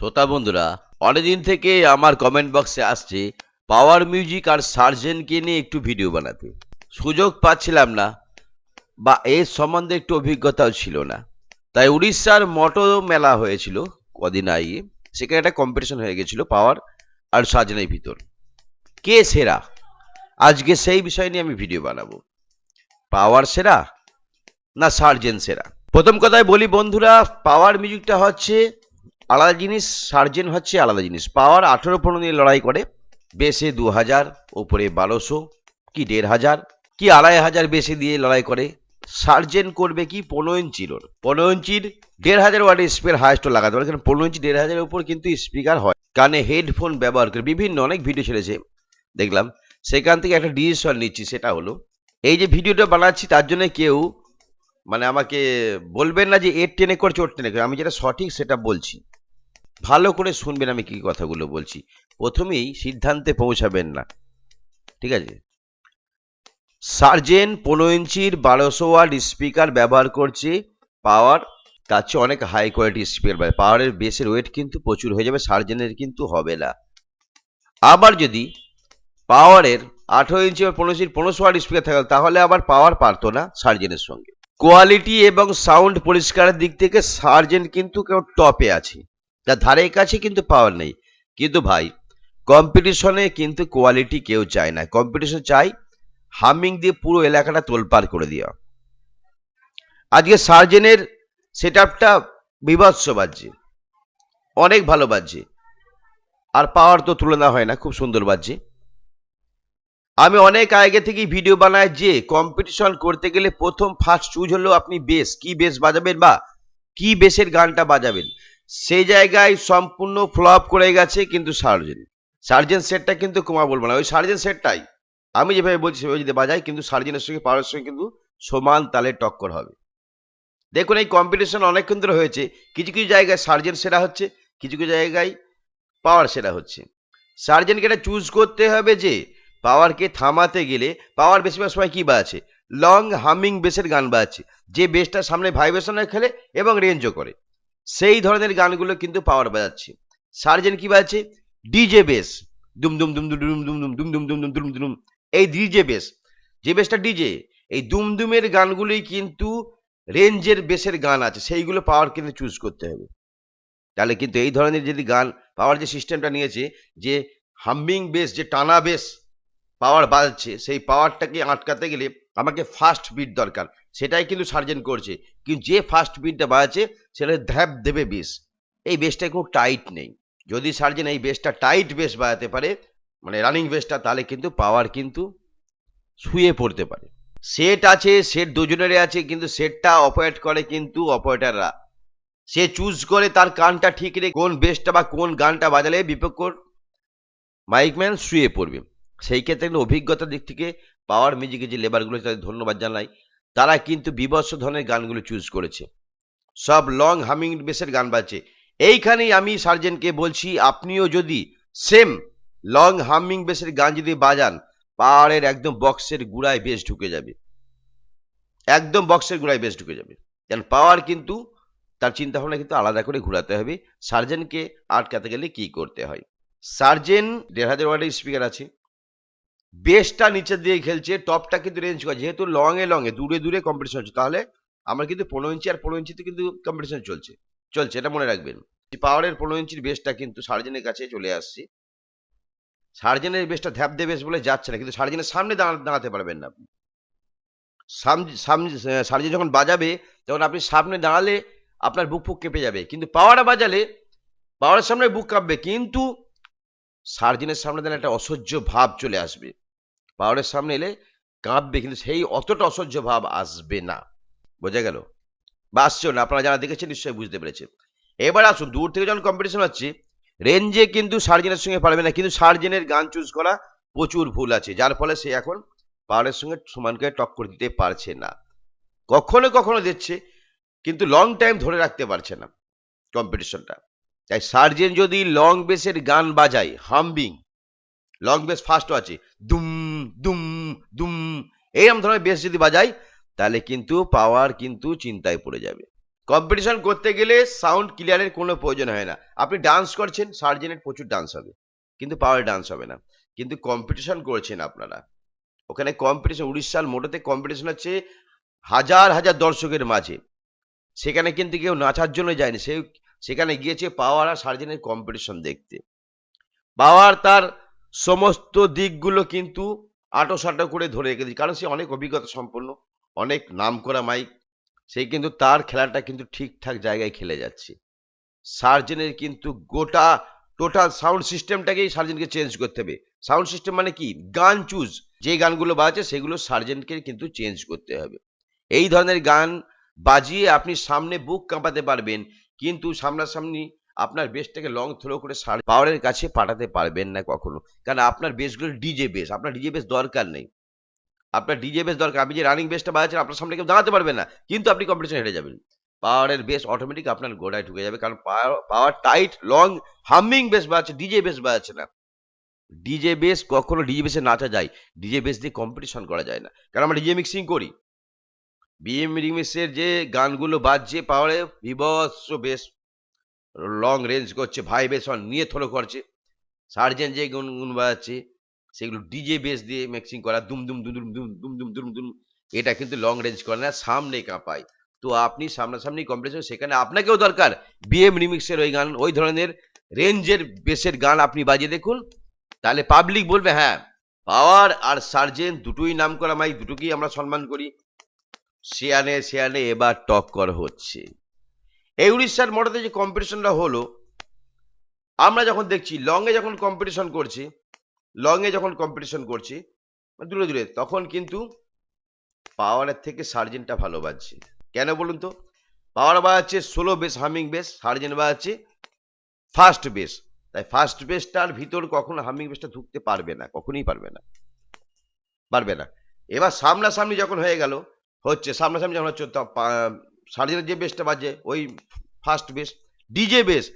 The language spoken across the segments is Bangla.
শ্রোতা বন্ধুরা, অনেকদিন থেকে আমার কমেন্ট বক্সে আসছে পাওয়ার মিউজিক আর সার্জেনকে নিয়ে একটু ভিডিও বানাতে। সুযোগ পাচ্ছিলাম না, বা এর সম্বন্ধে একটু অভিজ্ঞতাও ছিল না। তাই উড়িষ্যার মটো মেলা হয়েছিল কদিন আগে, সেখানে একটা কম্পিটিশন হয়ে গেছিল পাওয়ার আর সার্জেনের ভিতর। কে সেরা? আজকে সেই বিষয় নিয়ে আমি ভিডিও বানাবো। পাওয়ার সেরা না সার্জেন সেরা? প্রথম কথায় বলি বন্ধুরা পাওয়ার মিউজিকটা হচ্ছে আলাদা জিনিস সার্জেন হচ্ছে আলাদা জিনিস। পাওয়ার আঠেরো পনেরো নিয়ে লড়াই করে, বেশে দু হাজার, ওপরে বারোশো, কি দেড় হাজার, কি আড়াই হাজার বেশি দিয়ে লড়াই করে। সার্জেন করবে কি পনেরো ইঞ্চির ওর পনেরো ইঞ্চির দেড় হাজার ওয়াটের স্পিকার হাইস্ট লাগাতে পারে, কারণ পনেরো ইঞ্চি দেড় হাজারের উপর কিন্তু স্পিকার হয়। কানে হেডফোন ব্যবহার করে, বিভিন্ন অনেক ভিডিও ছেড়েছে, দেখলাম। সেখান থেকে একটা ডিসিশন নিচ্ছি, সেটা হলো, এই যে ভিডিওটা বানাচ্ছি, তার জন্য কেউ মানে আমাকে বলবেন না যে এর টেনে করছে, ওর টেনে করে আমি যেটা সঠিক সেটা বলছি। ভালো করে শুনবেন আমি কি কথাগুলো বলছি। প্রথমেই সিদ্ধান্তে পৌঁছাবেন না। ঠিক আছে? সার্জেন পনেরো ইঞ্চির বারোশো ওয়াট স্পিকার ব্যবহার করছে। পাওয়ার, তার চেয়ে অনেক হাই কোয়ালিটি স্পিকার পাওয়ারের বেসের ওয়েট কিন্তু প্রচুর হয়ে যাবে, সার্জেনের কিন্তু হবে না। আবার যদি পাওয়ারের আঠেরো ইঞ্চি বা পনেরো ইঞ্চির পনেরোশো ওয়াট স্পিকার থাকে, তাহলে আবার পাওয়ার পারতো না সার্জেনের সঙ্গে। কোয়ালিটি এবং সাউন্ড পরিষ্কারের দিক থেকে সার্জেন কিন্তু কেউ টপে আছে। তার ধারে কাছে কিন্তু পাওয়ার নেই। কিন্তু ভাই কম্পিটিশনে কিন্তু কোয়ালিটি কেউ চায় না। কম্পিটিশন চাই হামিং দিয়ে পুরো এলাকাটা তোলপাড় করে দেওয়া। আজকে সার্জেনের সেট আপটা বিভৎস বাজছে। অনেক ভালো বাজছে। আর পাওয়ার তো তুলনা হয় না, খুব সুন্দর বাজছে। আমি অনেক আগে থেকেই ভিডিও বানাই যে কম্পিটিশন করতে গেলে প্রথম ফার্স্ট চুজ হলো আপনি বেস কি বেস বাজাবেন বা কি বেসের গানটা বাজাবেন? সেই জায়গায় সম্পূর্ণ ফ্লপ করে গেছে কিন্তু সার্জেন সার্জেন সেটটা কিন্তু কমা বলব না। ওই সার্জেন সেটটাই আমি যেভাবে বলছি সেভাবে যদি বাজাই কিন্তু সার্জেনের সঙ্গে পাওয়ার সঙ্গে কিন্তু সমান তালে টক্কর হবে। দেখুন, এই কম্পিটিশন অনেকক্ষণ ধরে হয়েছে। কিছু কিছু জায়গায় সার্জেন সেরা হচ্ছে, কিছু কিছু জায়গায় পাওয়ার সেরা হচ্ছে। সার্জেনকে এটা চুজ করতে হবে যে, পাওয়ারকে থামাতে গেলে পাওয়ার বেশিরভাগ সময় কি বাজছে? লং হামিং বেসের গান বাজছে। যে বেসটা সামনে ভাইব্রেশনে খেলে এবং রেঞ্জও করে। সেই ধরনের গানগুলো কিন্তু পাওয়ার বাজাচ্ছে সার্জেন কি বাজছে ডিজে বেস দুম দুম দুম দুম দুম দুম দুম দুম দুম দুম দুম দুম এই ডিজে বেস যে বেসটা ডিজে এই দুমদুমের গানগুলোই কিন্তু রেঞ্জের বেসের গান আছে সেইগুলো পাওয়ার কিন্তু চুজ করতে হবে তাহলে কিন্তু এই ধরনের যদি গান পাওয়ার যে সিস্টেমটা নিয়েছে যে হাম্মিং বেস যে টানা বেস পাওয়ার বাজছে সেই পাওয়ারটাকে আটকাতে গেলে আমাকে ফাস্ট বিট দরকার। সেটাই কিন্তু সার্জেন করছে। কিন্তু যে ফাস্ট বিটটা বাজাচ্ছে, সেটা ধ্যাপ দেবে বেস এই বেসটা খুব টাইট নেই। যদি সার্জেন এই বেসটা টাইট বেস বাজাতে পারে মানে রানিং বেসটা তাহলে কিন্তু পাওয়ার কিন্তু শুয়ে পড়তে পারে। সেট আছে সেট দুজনেরই আছে, কিন্তু সেটটা অপারেট করে কিন্তু অপারেটাররা সে চুজ করে তার কানটা ঠিক রেখে কোন বেসটা বা কোন গানটা বাজালে বিপক্ষ মাইকম্যান শুয়ে পড়বে। সেই ক্ষেত্রে অভিজ্ঞতার দিক থেকে পাওয়ার মিউজিকের যে লেবারগুলো তাদের ধন্যবাদ জানাই, তারা কিন্তু বিভৎস ধরনের গানগুলো চুজ করেছে। সব লং হামিং বেসের গান বাজছে। এইখানেই আমি সার্জেনকে বলছি, আপনিও যদি সেম লং হামিং বেসের গান যদি বাজান, পাহাড়ের একদম বক্সের গুড়ায় বেশ ঢুকে যাবে। একদম বক্সের গুড়ায় বেশ ঢুকে যাবে। কারণ পাওয়ার কিন্তু, তার চিন্তা ভাবনা কিন্তু আলাদা করে ঘুরাতে হবে। সার্জেনকে আটকাতে গেলে কি করতে হয়? সার্জেন দেড় হাজার ওয়ার্ডের স্পিকার আছে। বেসটা নিচের দিয়ে খেলছে, টপটা কিন্তু রেঞ্জ করে। যেহেতু লং এ লং এ, দূরে দূরে কম্পিটিশন হচ্ছে। তাহলে আমার কিন্তু পনেরো ইঞ্চি আর পনেরো ইঞ্চিতে কিন্তু কম্পিটিশন চলছে। চলছে, এটা মনে রাখবেন। পাওয়ারের পনেরো ইঞ্চির বেসটা কিন্তু সার্জেনের কাছে চলে আসছে। সার্জেনের বেসটা ধ্যাপ দে বেস বলে যাচ্ছে না, কিন্তু সার্জেনের সামনে দাঁড়া- দাঁড়াতে পারবেন না আপনি। সার্জেন যখন বাজাবে, তখন আপনি সামনে দাঁড়ালে আপনার বুক ফুক কেঁপে যাবে। কিন্তু পাওয়ারে বাজালে পাওয়ারের সামনে বুক কাঁপবে, কিন্তু সার্জেনের সামনে দাঁড়ালে একটা অসহ্য ভাব চলে আসবে। পাওয়ারের সামনে এলে কাঁপবে কিন্তু সেই অতটা অসহ্য ভাব আসবে না। বোঝা গেল? বা আসছেও না, আপনারা যারা দেখেছেন নিশ্চয়ই বুঝতে পেরেছেন। এবার আসুন, দূর থেকে যখন কম্পিটিশন হচ্ছে, রেঞ্জে কিন্তু সার্জেনের সঙ্গে পারবে না, কিন্তু সার্জেনের গান চুজ করা প্রচুর ভুল আছে, যার ফলে সে এখন পাওয়ারের সঙ্গে সমান করে টক্কর দিতে পারছে না। কখনো কখনো দিচ্ছে কিন্তু লং টাইম ধরে রাখতে পারছে না কম্পিটিশনটা তাই সার্জেন যদি লং বেসের গান বাজায় হাম্বিং লং বেস ফাস্টও আছে, দুম দুম দুম এইরকম ধরনের বেস যদি বাজায় তাহলে কিন্তু পাওয়ার কিন্তু চিন্তায় পড়ে যাবে। কম্পিটিশন করতে গেলে সাউন্ড ক্লিয়ারের কোনো প্রয়োজন হয় না। আপনি ডান্স করছেন সার্জেনের প্রচুর ডান্স হবে। কিন্তু পাওয়ার ডান্স হবে না। কিন্তু কম্পিটিশন করছেন আপনারা। ওখানে কম্পিটিশন উড়িষ্যার মোটোতে কম্পিটিশন হচ্ছে হাজার হাজার দর্শকের মাঝে। সেখানে কিন্তু কেউ নাচার জন্য যায়নি। সে, সেখানে গিয়েছে পাওয়ার আর সার্জেনের কম্পিটিশন দেখতে। পাওয়ার তার সমস্ত দিকগুলো কিন্তু আটো সাটো করে ধরে রেখে কারণ সে অনেক অভিজ্ঞতা সম্পন্ন, অনেক নাম করা মাইক। সে কিন্তু তার খেলাটা কিন্তু ঠিকঠাক জায়গায় খেলে যাচ্ছে। সার্জেনের কিন্তু গোটা টোটাল সাউন্ড সিস্টেমটাকেই সার্জেনকে চেঞ্জ করতে হবে। সাউন্ড সিস্টেম মানে কি? গান চুজ যে গানগুলো বাজছে সেগুলো সার্জেনকে কিন্তু চেঞ্জ করতে হবে। এই ধরনের গান বাজিয়ে আপনি সামনে বুক কাঁপাতে পারবেন। কিন্তু সামনাসামনি আপনার বেসটাকে লং থ্রো করে সার পাওয়ারের কাছে পাঠাতে পারবেন না কখনো। কারণ আপনার বেসগুলো ডিজে বেস আপনার ডিজে বেস দরকার নেই। আপনার ডিজে বেস দরকার, আপনি যে রানিং বেসটা বাজাচ্ছেন আপনার সামনে কেউ দাঁড়াতে পারবে না। কিন্তু আপনি কম্পিটিশন হেরে যাবেন। পাওয়ারের বেস অটোমেটিক আপনার গোড়ায় ঢুকে যাবে। কারণ power tight long humming bass বাজাচ্ছে ডিজে বেস বাজাচ্ছে না। ডিজে বেস কখনো ডিজে বেসে নাচা যায়। ডিজে বেস দিয়ে কম্পিটিশন করা যায় না। কারণ আমরা ডিজে মিক্সিং করি। বিএম রিমিক্সের যে গানগুলো বাজছে পাওয়ারে বিভৎস বেস লং রেঞ্জ করছে ভাইব্রেশন নিয়ে থ্রো করছে। সার্জেন যে গুন গুন বাজাচ্ছে, সেগুলো ডিজে বেস দিয়ে মিক্সিং করা, দুম দুম দুম দুম দুম দুম দুম দুম এটা কিন্তু লং রেঞ্জ করে না, সামনে কাঁপায়। তো আপনি সামনাসামনি কম্পিটিশন সেখানে আপনাকেও দরকার। বিএম রিমিক্সের ওই গান, ওই ধরনের রেঞ্জের বেসের গান আপনি বাজিয়ে দেখুন। তাহলে পাবলিক বলবে হ্যাঁ পাওয়ার আর সার্জেন দুটোই নাম করা মাইক দুটোকেই আমরা সম্মান করি। শেয়ানে শেয়ানে এবার টক্কর হচ্ছে। এই উড়িষ্যার মোটরতে যে কম্পিটিশনটা হলো, আমরা যখন দেখছি লংয়ে যখন কম্পিটিশন করছি লংয়ে যখন কম্পিটিশন করছি, দূরে দূরে, তখন কিন্তু পাওয়ারের থেকে সার্জেনটা ভালো বাজছে। কেন বলুন তো? পাওয়ার বাজাচ্ছে ষোলো বেস হামিং বেস সার্জেন বাজাচ্ছে ফার্স্ট বেস তাই ফার্স্ট বেসটার ভিতর কখনো হামিং বেসটা ঢুকতে পারবে না, কখনোই পারবে না। পারবে না। এবার সামনাসামনি যখন হয়ে গেল, হচ্ছে সামনাসামনি যখন হচ্ছে সার্জেনের যে বেসটা বাজে, ওই ফার্স্ট বেস ডিজে বেস।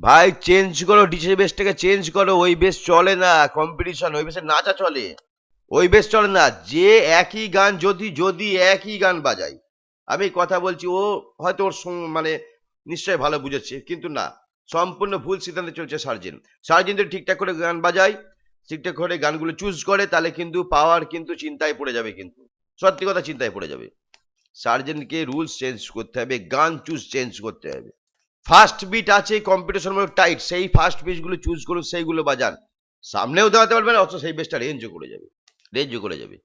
ভাই চেঞ্জ করো ডিজে বেসটাকে চেঞ্জ করো, ওই বেস চলে না কম্পিটিশন ওই বেসে নাচা চলে। ওই বেস চলে না, যে একই গান, যদি যদি একই গান বাজায়। আমি কথা বলছি, ও হয়তো ওর মানে নিশ্চয়ই ভালো বুঝেছে, কিন্তু না, সম্পূর্ণ ভুল সিদ্ধান্তে চলছে সার্জেন। সার্জেন যদি ঠিকঠাক করে গান বাজায়, ঠিকঠাক করে গানগুলো চুজ করে, তাহলে কিন্তু পাওয়ার কিন্তু চিন্তায় পড়ে যাবে কিন্তু। সত্যি কথা চিন্তায় পড়ে যাবে। সার্জেনকে রুলস চেঞ্জ করতে হবে, গান চুজ চেঞ্জ করতে হবে। ফার্স্ট বিট আছে কম্পিটিশন টাইট, সেই ফার্স্ট বিটগুলো চুজ করুন, সেইগুলো বাজান। সামনেও দাঁড়াতে পারবে না, অথচ সেই বেসটা রেঞ্জও করে যাবে রেঞ্জও করে যাবে।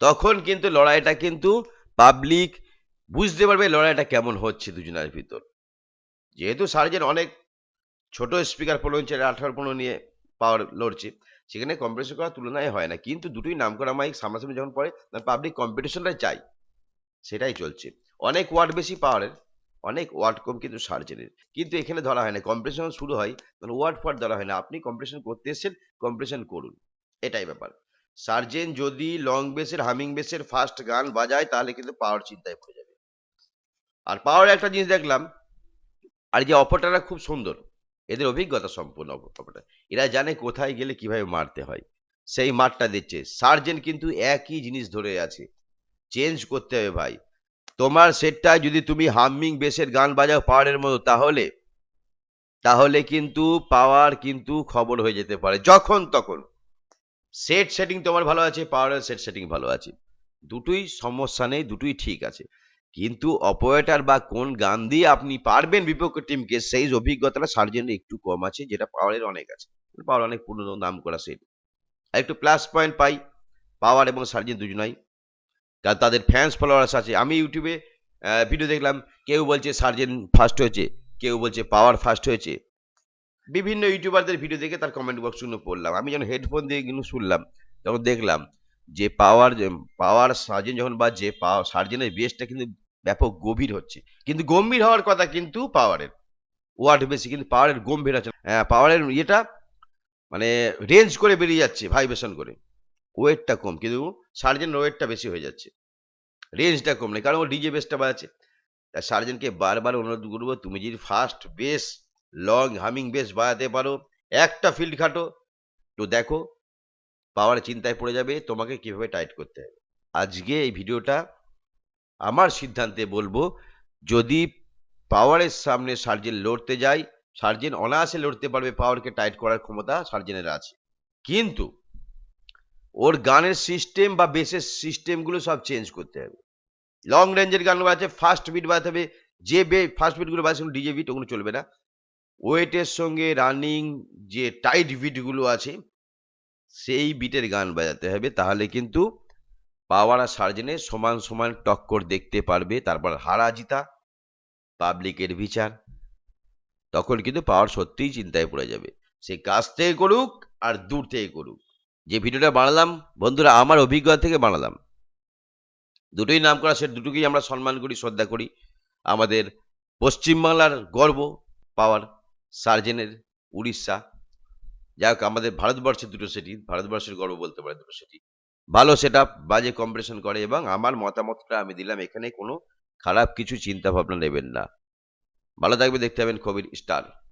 তখন কিন্তু লড়াইটা কিন্তু পাবলিক বুঝতে পারবে লড়াইটা কেমন হচ্ছে দুজনের ভিতর। যেহেতু সার্জেন অনেক ছোট স্পিকার পনেরো ইঞ্চের আঠারো পনেরো নিয়ে পাওয়ার লড়ছে, সেখানে কম্পিটিশন করার তুলনায় হয় না। কিন্তু দুটোই নাম করা মাইক সামনাসামনি যখন পড়ে পাবলিক কম্পিটিশনটাই চাই। সেটাই চলছে। অনেক ওয়ার্ড বেশি পাওয়ারের, অনেক ওয়ার্ড কম কিন্তু সার্জেনের। কিন্তু এখানে ধরা হয় না কম্পিটিশন শুরু হয় তখন ওয়ার্ড ফার্ড ধরা হয় না। আপনি কম্পিটিশন করতে এসেছেন কম্পিটিশন করুন। এটাই ব্যাপার। সার্জেন যদি লং বেসের, হামিং বেসের ফার্স্ট গান বাজায়, তাহলে কিন্তু পাওয়ার চিন্তায় পড়ে যাবে। আর পাওয়ার একটা জিনিস দেখলাম, আর যে অপারেটাররা খুব সুন্দর, এদের অভিজ্ঞতা সম্পূর্ণ অপারেটার। এরা জানে কোথায় গেলে কীভাবে মারতে হয়। সেই মারটা দিচ্ছে। সার্জেন কিন্তু একই জিনিস ধরে আছে। চেঞ্জ করতে হবে ভাই। তোমার সেটটা যদি তুমি হামিং বেসের গান বাজাও পাওয়ারের মতো, তাহলে তাহলে কিন্তু পাওয়ার কিন্তু খবর হয়ে যেতে পারে, যখন তখন। সেট সেটিং তোমার ভালো আছে পাওয়ারের সেট সেটিং ভালো আছে। দুটোই সমস্যা নেই, দুটোই ঠিক আছে। কিন্তু অপারেটার বা কোন গান দিয়ে আপনি পারবেন বিপক্ষ টিমকে সেই অভিজ্ঞতাটা সার্জেনের একটু কম আছে, যেটা পাওয়ারের অনেক আছে। পাওয়ার অনেক পুরনো, নাম করা সেট একটু প্লাস পয়েন্ট পাই পাওয়ার এবং সার্জেন দুজনাই। কারণ তাদের ফ্যান্স ফলোয়ার্স আছে। আমি ইউটিউবে ভিডিও দেখলাম, কেউ বলছে সার্জেন ফার্স্ট হয়েছে, কেউ বলছে পাওয়ার ফার্স্ট হয়েছে। বিভিন্ন ইউটিউবারদের ভিডিও দেখে তার কমেন্ট বক্সগুলো পড়লাম। আমি যখন হেডফোন দিয়ে কিন্তু শুনলাম, তখন দেখলাম যে পাওয়ার পাওয়ার সার্জেন যখন বাজছে সার্জেনের বেসটা কিন্তু ব্যাপক গভীর হচ্ছে। কিন্তু গম্ভীর হওয়ার কথা কিন্তু পাওয়ারের। ওয়াট বেশি, কিন্তু পাওয়ারের গম্ভীর আছে হ্যাঁ পাওয়ারের ইয়েটা মানে রেঞ্জ করে বেরিয়ে যাচ্ছে ভাইব্রেশন করে। ওয়েটটা কম, কিন্তু সার্জেন ওয়েটটা বেশি হয়ে যাচ্ছে। রেঞ্জটা কম নেই, কারণ ও ডিজে বেসটা বাজাচ্ছে তা সার্জেনকে বারবার অনুরোধ করব, তুমি যদি first bass, long humming bass বাজাতে পারো, একটা ফিল্ড খাটো। তো দেখো, পাওয়ার চিন্তায় পড়ে যাবে, তোমাকে কীভাবে টাইট করতে হবে। আজকে এই ভিডিওটা আমার সিদ্ধান্তে বলব, যদি পাওয়ারের সামনে সার্জেন লড়তে যায়, সার্জেন অনায়াসে লড়তে পারবে, পাওয়ারকে টাইট করার ক্ষমতা সার্জেনের আছে। কিন্তু ওর গানের সিস্টেম বা বেসের সিস্টেমগুলো সব চেঞ্জ করতে হবে। লং রেঞ্জের গান বাজাচ্ছে ফার্স্ট বিট বাজাতে হবে। যে বে ফার্স্ট বিটগুলো বাজাচ্ছে ডিজে বিট ওগুলো চলবে না। ওয়েটের সঙ্গে রানিং যে টাইট বিটগুলো আছে, সেই বিটের গান বাজাতে হবে। তাহলে কিন্তু পাওয়ার আর সার্জেনের সমান সমান টক্কর দেখতে পারবে। তারপর হারা জিতা পাবলিকের বিচার। তখন কিন্তু পাওয়ার সত্যিই চিন্তায় পড়ে যাবে। সে কাছ থেকে করুক আর দূর থেকে করুক। যে ভিডিওটা বানালাম, বন্ধুরা, আমার অভিজ্ঞতা থেকে বানালাম। দুটোই নাম করা সে দুটোকেই আমরা সম্মান করি, শ্রদ্ধা করি। আমাদের পশ্চিমবাংলার গর্ব পাওয়ার সার্জেনের উড়িষ্যা। যাই হোক, আমাদের ভারতবর্ষের দুটো সেটি ভারতবর্ষের গর্ব বলতে পারে দুটো সেটি ভালো সেট বাজে কম্পিটিশন করে এবং আমার মতামতটা আমি দিলাম, এখানে কোনো খারাপ কিছু চিন্তা ভাবনা নেবেন না। ভালো থাকবে, দেখতে পাবেন কবির স্টার।